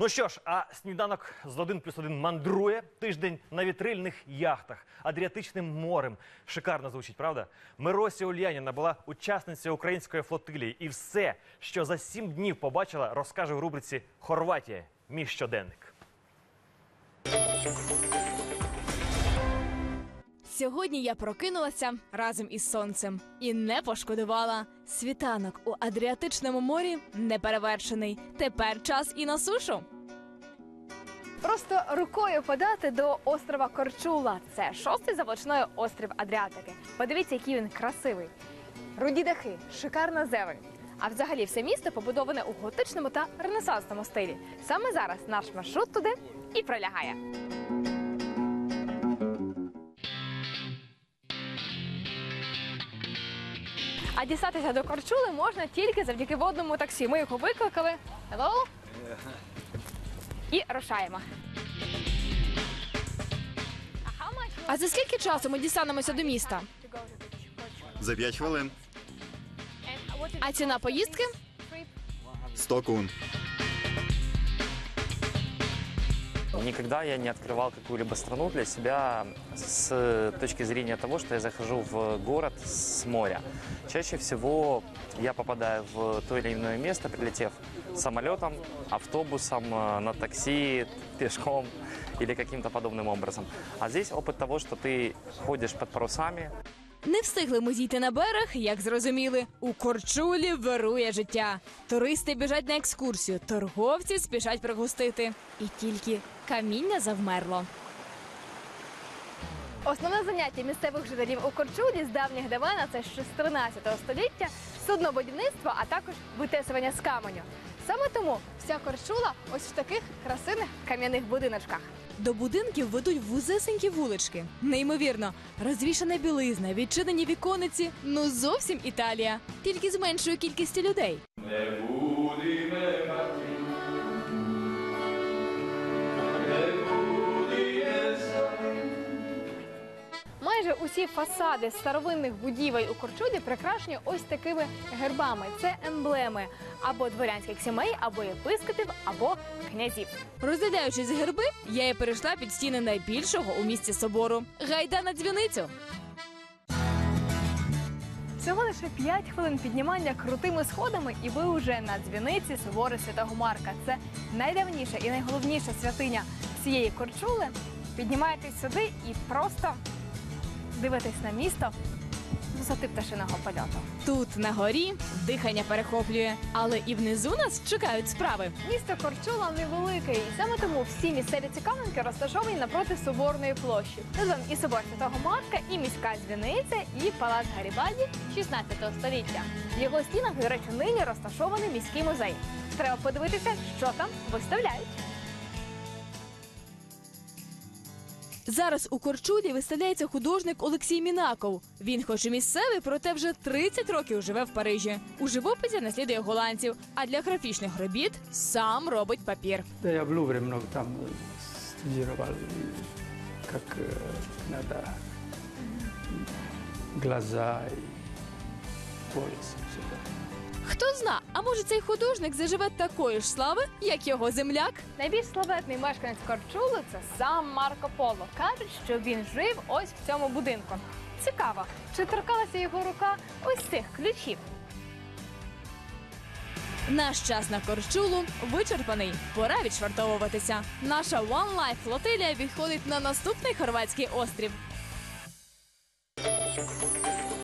Ну що ж, а сніданок з 1 плюс 1 мандрує тиждень на вітрильних яхтах Адріатичним морем. Шикарно звучить, правда? Миросі Ульяніна була учасниця української флотилії, і все, що за сім днів побачила, розкаже в рубриці Хорватія. Мій щоденник. Сьогодні я прокинулася разом із сонцем і не пошкодувала. Світанок у Адріатичному морі неперевершений. Тепер час і на сушу. Просто рукою подати до острова Корчула. Це шостий за острів Адріатики. Подивіться, який він красивий. Руді дахи, шикарна зелень. А взагалі все місто побудоване у готичному та ренесансному стилі. Саме зараз наш маршрут туди і пролягає. А дістатися до Корчули можна тільки завдяки водному таксі. Ми його викликали. Hello? І рушаємо. А за скільки часу ми дістанемося до міста? За 5 хвилин. А ціна поїздки? trip? 100 кун. Никогда я не открывал какую-либо страну для себя с точки зрения того, что я захожу в город с моря. Чаще всего я попадаю в то или иное место, прилетев самолетом, автобусом, э, на такси, пешком или каким-то подобным образом. А здесь опыт того, что ты ходишь под парусами, не встигли ми зійти на берег, як зрозуміли, у Корчулі вирує життя. Туристи біжать на екскурсію, торговці спішать пригостити. І тільки каміння завмерло. Основне заняття місцевих жителів у Корчулі з давніх давена це з 13 століття суднобудівництво, а також витесування з каменю. Саме тому вся Корчула ось в таких красивих кам'яних будиночках. До будинків ведуть вузесенькі вулички. Неймовірно, розвішана білизна, відчинені вікониці. Ну зовсім Італія, тільки з меншою кількістю людей. Майже усі фасади старовинних будівель у Корчулі прикрашені ось такими гербами. Це емблеми або дворянських сімей, або єпископів, або князів. Розглядаючи з герби, я і перейшла під стіни найбільшого у місті собору. Гайда на дзвіницю. Всього лише 5 хвилин піднімання крутими сходами, і ви вже на дзвіниці собори Святого Марка. Це найдавніша і найголовніша святиня всієї Корчули. Піднімаєтесь сюди і просто дивитесь на місто з висоти пташиного польоту. Тут на горі дихання перехоплює, але і внизу нас чекають справи. Місто Корчула невелике, і саме тому всі місцеві цікавинки розташовані напроти соборної площі. Вам і собор Святого Марка, і міська дзвіниця, і палац Гарібальді 16 століття. В його стінах, до речі, нині розташований міський музей. Треба подивитися, що там виставляють. Зараз у Корчулі виставляється художник Олексій Мінаков. Він, хоч і місцевий, проте вже 30 років живе в Парижі. У живописі наслідує голландців, а для графічних робіт сам робить папір. Я в Лувре много там студировал, как э, надо глаза и пояс. Хто зна, а може цей художник заживе такої ж слави, як його земляк? Найбільш славетний мешканець Корчули це сам Марко Поло. Кажуть, що він жив ось в цьому будинку. Цікаво, чи торкалася його рука ось цих ключів. Наш час на Корчулу вичерпаний. Пора відшвартовуватися. Наша One Life флотилія відходить на наступний хорватський острів.